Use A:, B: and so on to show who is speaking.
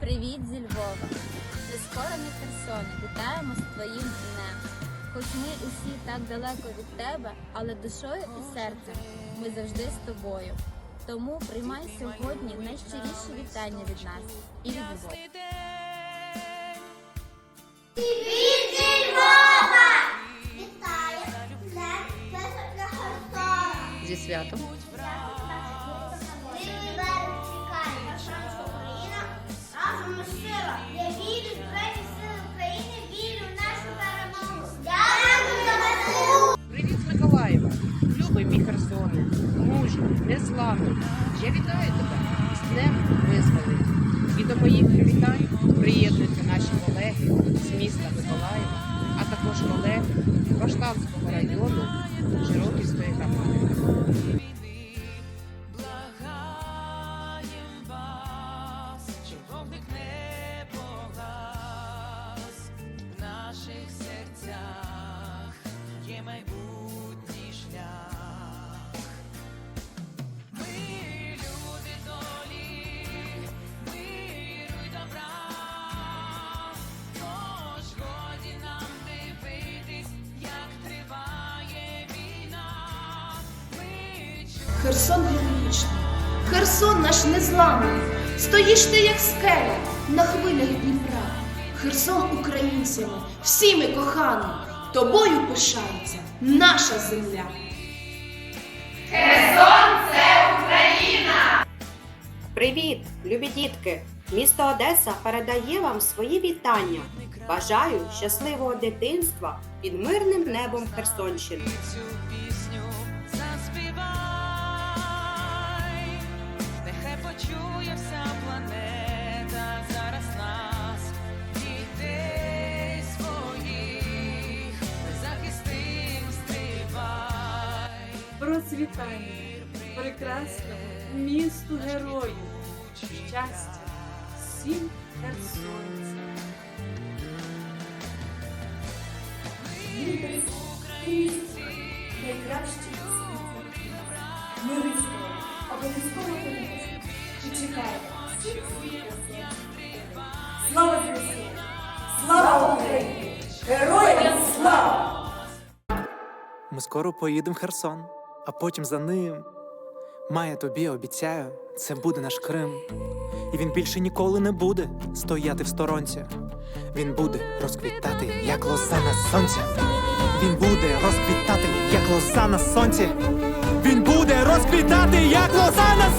A: Привіт зі Львова! Прискорений Херсоні, вітаємо з твоїм днем. Хоч ми усі так далеко від тебе, але душою і серцем ми завжди з тобою. Тому приймай сьогодні найщиріші вітання від нас і від Львова.
B: Від зі Львова! Вітаю!
C: Зі святом. Мужній, незламний. Я вітаю тебе з Днем визволення. І до моїх привітань приєднуються наші колеги з міста Миколаєва, а також колеги Баштанського району Жироківської громади.
D: Благаєм вас, щоб вогник
E: Херсон героїчний, Херсон наш незламний, стоїш ти, як скеля, на хвилях Дніпра. Херсон українцями, всіми коханий, тобою пишається наша земля. Херсон це Україна!
F: Привіт, любі дітки! Місто Одеса передає вам свої вітання. Бажаю щасливого дитинства під мирним небом Херсонщини.
G: Процвітання, прекрасному місту герою, щастя всім херсонцям.
E: найкращі світі. Мирисько, обов'язково поліція. І чекає всіх світів. Слава ЗСУ! Слава Україні! Героям слава!
H: Ми скоро поїдемо в Херсон, а потім за ним. Має тобі обіцяю, це буде наш Крим. І він більше ніколи не буде стояти в сторонці. Він буде розквітати, як лоза на сонці. Він буде розквітати, як лоза на сонці. Він буде розквітати, як лоза на